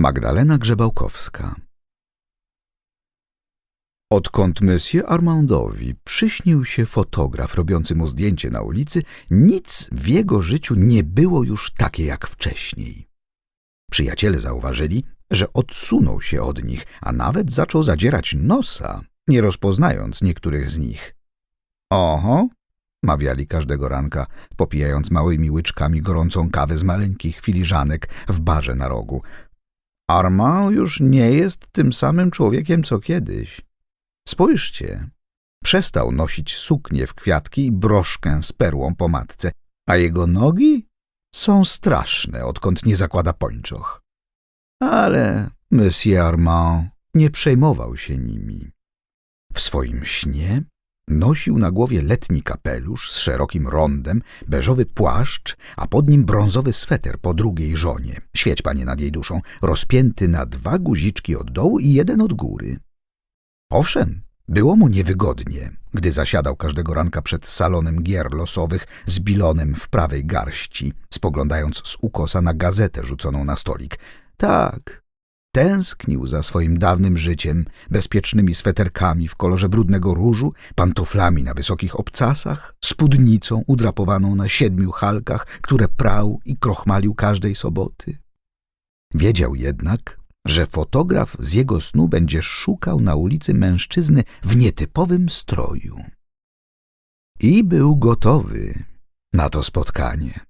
Magdalena Grzebałkowska Odkąd Monsieur Armandowi przyśnił się fotograf robiący mu zdjęcie na ulicy, nic w jego życiu nie było już takie jak wcześniej. Przyjaciele zauważyli, że odsunął się od nich, a nawet zaczął zadzierać nosa, nie rozpoznając niektórych z nich. Oho, mawiali każdego ranka, popijając małymi łyczkami gorącą kawę z maleńkich filiżanek w barze na rogu. Armand już nie jest tym samym człowiekiem co kiedyś. Spójrzcie, przestał nosić suknię w kwiatki i broszkę z perłą po matce, a jego nogi są straszne, odkąd nie zakłada pończoch. Ale Monsieur Armand nie przejmował się nimi. W swoim śnie nosił na głowie letni kapelusz z szerokim rondem, beżowy płaszcz, a pod nim brązowy sweter po drugiej żonie, świeć panie nad jej duszą, rozpięty na dwa guziczki od dołu i jeden od góry. Owszem, było mu niewygodnie, gdy zasiadał każdego ranka przed salonem gier losowych z bilonem w prawej garści, spoglądając z ukosa na gazetę rzuconą na stolik. Tak, tęsknił za swoim dawnym życiem, bezpiecznymi sweterkami w kolorze brudnego różu, pantoflami na wysokich obcasach, spódnicą udrapowaną na siedmiu halkach, które prał i krochmalił każdej soboty. Wiedział jednak, że fotograf z jego snu będzie szukał na ulicy mężczyzny w nietypowym stroju. I był gotowy na to spotkanie.